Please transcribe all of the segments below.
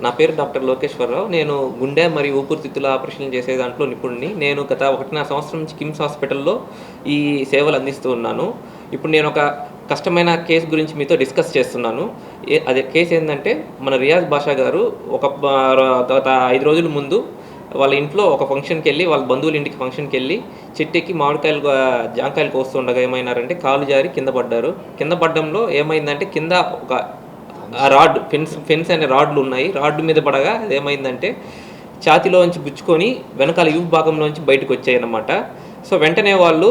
నా పేరు డాక్టర్ లోకేశ్వరరావు. నేను గుండె మరియు ఊపిరితిత్తుల ఆపరేషన్లు చేసే దాంట్లో నిపుణుడిని. నేను గత ఒకటిన్నర సంవత్సరం నుంచి కిమ్స్ హాస్పిటల్లో ఈ సేవలు అందిస్తూ ఉన్నాను. ఇప్పుడు నేను ఒక కష్టమైన కేసు గురించి మీతో డిస్కస్ చేస్తున్నాను. ఏ- అదే కేసు ఏంటంటే మన రియాజ్ బాషా గారు ఒక తర్వాత గత ఐదు రోజుల ముందు వాళ్ళ ఇంట్లో ఒక ఫంక్షన్కి వెళ్ళి వాళ్ళ బంధువుల ఇంటికి ఫంక్షన్కి వెళ్ళి చెట్టెక్కి మామిడికాయలు జాంకాయలు కోస్తుండగా ఏమైనారంటే కాలు జారి కింద పడ్డారు. కింద పడ్డంలో ఏమైందంటే కింద ఒక ఆ రాడ్ ఫెన్స్ ఫెన్స్ అనే రాడ్లు ఉన్నాయి. రాడ్ మీద పడగా అది ఏమైందంటే ఛాతిలోంచి గుచ్చుకొని వెనకాల యూ భాగంలోంచి బయటకు వచ్చాయి అన్నమాట సో వెంటనే వాళ్ళు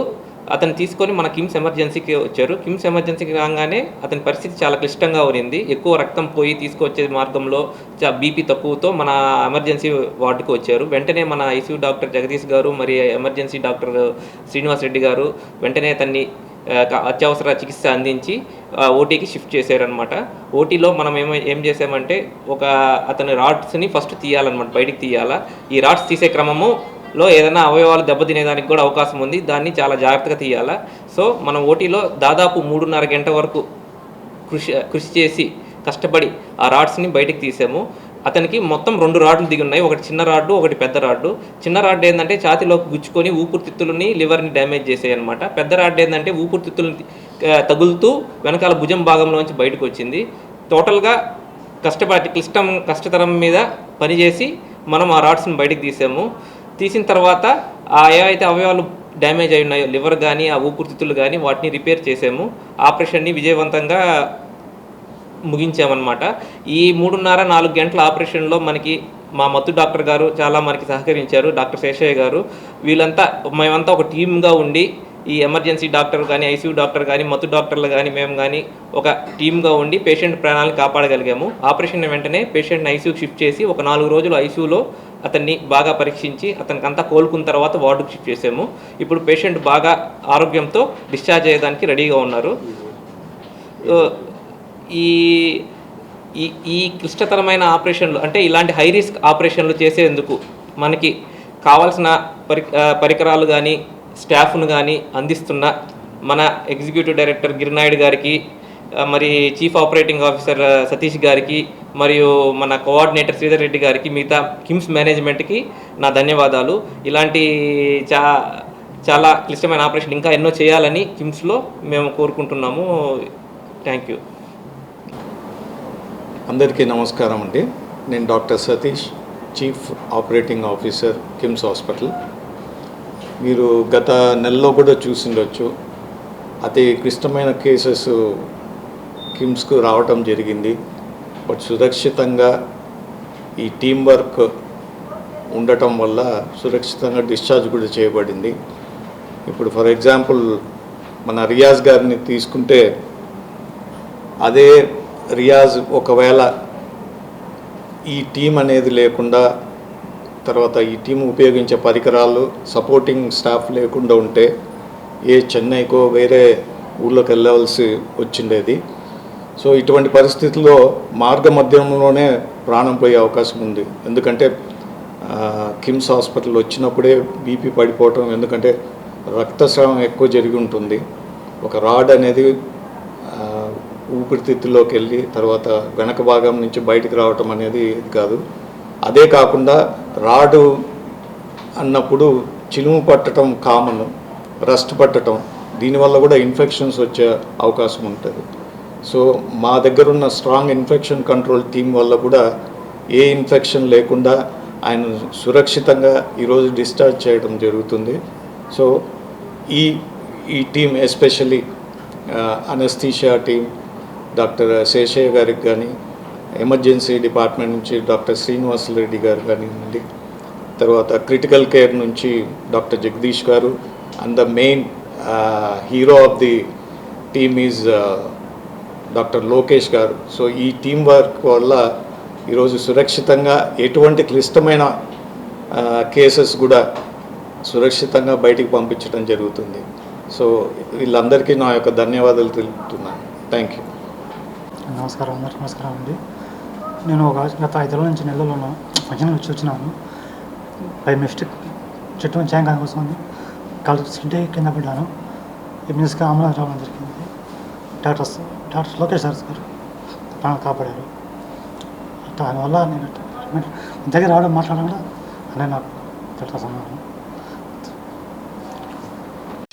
అతను తీసుకొని మన కిమ్స్ ఎమర్జెన్సీకి వచ్చారు. కిమ్స్ ఎమర్జెన్సీకి రాగానే అతని పరిస్థితి చాలా క్లిష్టంగా ఉంది ఎక్కువ రక్తం పోయి తీసుకొచ్చే మార్గంలో బీపీ తక్కువతో మన ఎమర్జెన్సీ వార్డుకు వచ్చారు. వెంటనే మన ఐసీయూ డాక్టర్ జగదీష్ గారు మరి ఎమర్జెన్సీ డాక్టర్ శ్రీనివాస్ రెడ్డి గారు వెంటనే అతన్ని అత్యవసర చికిత్స అందించి ఓటీకి షిఫ్ట్ చేశారనమాట ఓటీలో మనం ఏమో ఏం చేసామంటే ఒక అతని రాడ్స్ని ఫస్ట్ తీయాలన్నమాట బయటికి తీయాలా. ఈ రాడ్స్ తీసే క్రమములో ఏదైనా అవయవాలు దెబ్బతినేదానికి కూడా అవకాశం ఉంది. దాన్ని చాలా జాగ్రత్తగా తీయాలా. సో మనం ఓటీలో దాదాపు మూడున్నర గంట వరకు కృషి కృషి చేసి కష్టపడి ఆ రాడ్స్ని బయటికి తీసాము. అతనికి మొత్తం రెండు రాడ్లు దిగి ఉన్నాయి. ఒకటి చిన్న రాడ్డు ఒకటి పెద్ద రాడ్డు. చిన్న రాడ్ ఏంటంటే ఛాతిలోకి గుచ్చుకొని ఊపిరితిత్తులని లివర్ని డ్యామేజ్ చేసాయి అనమాట పెద్ద రాడ్ ఏంటంటే ఊపిరితిత్తులని తగులుతూ వెనకాల భుజం భాగంలోంచి బయటకు వచ్చింది. టోటల్గా కష్టపడి క్లిష్టం కష్టతరం మీద పనిచేసి మనం ఆ రాడ్స్ని బయటకు తీసాము. తీసిన తర్వాత ఆ ఏవైతే అవయవాలు డ్యామేజ్ అయి ఉన్నాయో లివర్ కానీ ఆ ఊపిరితిత్తులు కానీ వాటిని రిపేర్ చేసాము. ఆపరేషన్ని విజయవంతంగా ముగించామన్నమాట. ఈ మూడున్నర నాలుగు గంటల ఆపరేషన్లో మనకి మా మత్తు డాక్టర్ గారు చాలా మనకి సహకరించారు డాక్టర్ శేషయ్య గారు. వీళ్ళంతా మేమంతా ఒక టీమ్గా ఉండి ఈ ఎమర్జెన్సీ డాక్టర్ కానీ ఐసీయూ డాక్టర్ కానీ మత్తు డాక్టర్లు కానీ మేము కానీ ఒక టీమ్గా ఉండి పేషెంట్ ప్రాణాలను కాపాడగలిగాము. ఆపరేషన్ వెంటనే పేషెంట్ని ఐసీయూకి షిఫ్ట్ చేసి ఒక నాలుగు రోజులు ఐసీయూలో అతన్ని బాగా పరీక్షించి అతనికి అంతా కోలుకున్న తర్వాత వార్డుకు షిఫ్ట్ చేసాము ఇప్పుడు పేషెంట్ బాగా ఆరోగ్యంతో డిశ్చార్జ్ అయ్యేదానికి రెడీగా ఉన్నారు. ఈ ఈ ఈ క్లిష్టతరమైన ఆపరేషన్లు అంటే ఇలాంటి హై రిస్క్ ఆపరేషన్లు చేసేందుకు మనకి కావాల్సిన పరి పరికరాలు కానీ స్టాఫ్ను కానీ అందిస్తున్న మన ఎగ్జిక్యూటివ్ డైరెక్టర్ గిరినాయుడు గారికి మరి చీఫ్ ఆపరేటింగ్ ఆఫీసర్ సతీష్ గారికి మరియు మన కోఆర్డినేటర్ శ్రీధర్ రెడ్డి గారికి మిగతా కిమ్స్ మేనేజ్మెంట్కి నా ధన్యవాదాలు. ఇలాంటి చా చాలా క్లిష్టమైన ఆపరేషన్ ఇంకా ఎన్నో చేయాలని కిమ్స్లో మేము కోరుకుంటున్నాము. Thank you. అందరికీ నమస్కారం అండి. నేను doctor Satish chief operating officer KIMS hospital. మీరు గత నెలలో కూడా చూసిండొచ్చు అతి క్లిష్టమైన కేసెస్ కిమ్స్కు రావటం జరిగింది. బట్ సురక్షితంగా ఈ టీం వర్క్ ఉండటం వల్ల సురక్షితంగా డిశ్చార్జ్ కూడా చేయబడింది. ఇప్పుడు ఫర్ ఎగ్జాంపుల్ మన రియాజ్ గారిని తీసుకుంటే అదే రియాజ్ ఒకవేళ ఈ టీం అనేది లేకుండా తర్వాత ఈ టీం ఉపయోగించే పరికరాలు సపోర్టింగ్ స్టాఫ్ లేకుండా ఉంటే ఏ చెన్నైకో వేరే ఊళ్ళోకి వెళ్ళవలసి వచ్చిండేది. సో ఇటువంటి పరిస్థితుల్లో మార్గ మధ్యంలోనే ప్రాణం పోయే అవకాశం ఉంది. ఎందుకంటే కిమ్స్ హాస్పిటల్ వచ్చినప్పుడే బీపీ పడిపోవటం ఎందుకంటే రక్తస్రావం ఎక్కువ జరిగి ఉంటుంది. ఒక రాడ్ అనేది ఊపిరితిత్తుల్లోకి వెళ్ళి తర్వాత వెనక భాగం నుంచి బయటికి రావటం అనేది కాదు. అదే కాకుండా రాడు అన్నప్పుడు చిలుము పట్టడం కామన్ రస్ట్ పట్టడం దీనివల్ల కూడా ఇన్ఫెక్షన్స్ వచ్చే అవకాశం ఉంటుంది. సో మా దగ్గర ఉన్న స్ట్రాంగ్ ఇన్ఫెక్షన్ కంట్రోల్ టీం వల్ల కూడా ఏ ఇన్ఫెక్షన్ లేకుండా ఆయన సురక్షితంగా ఈరోజు డిశ్చార్జ్ చేయడం జరుగుతుంది. సో ఈ ఈ team especially anaesthesia team doctor Sheshaiah గారికి కానీ ఎమర్జెన్సీ డిపార్ట్మెంట్ నుంచి డాక్టర్ శ్రీనివాస్ రెడ్డి గారు కానివ్వండి తర్వాత క్రిటికల్ కేర్ నుంచి డాక్టర్ జగదీష్ గారు and the main hero of the team is doctor Lokesh గారు. సో ఈ టీం వర్క్ వల్ల ఈరోజు సురక్షితంగా ఎటువంటి క్లిష్టమైన కేసెస్ కూడా సురక్షితంగా బయటికి పంపించడం జరుగుతుంది. సో వీళ్ళందరికీ నా యొక్క ధన్యవాదాలు తెలుపుతున్నాను. Thank you. నమస్కారం అందరికీ నమస్కారం అండి. నేను ఒక గత ఐదు రోజుల నుంచి నెలలో ఫంక్షన్ వచ్చి వచ్చినాను. బై మిస్టేక్ చెట్టు చేయం జాంకాయ ఉంది కాలు సింటే కింద పడ్డాను. ఎమ్మెల్యేస్గా అంబులెన్స్ రావడం జరిగింది. డాక్టర్స్ డాక్టర్ లోకేష్ సార్ గారు ప్రాణం కాపాడారు. దానివల్ల నేను దగ్గర రావడం మాట్లాడడం కూడా అనే నాకు చాలా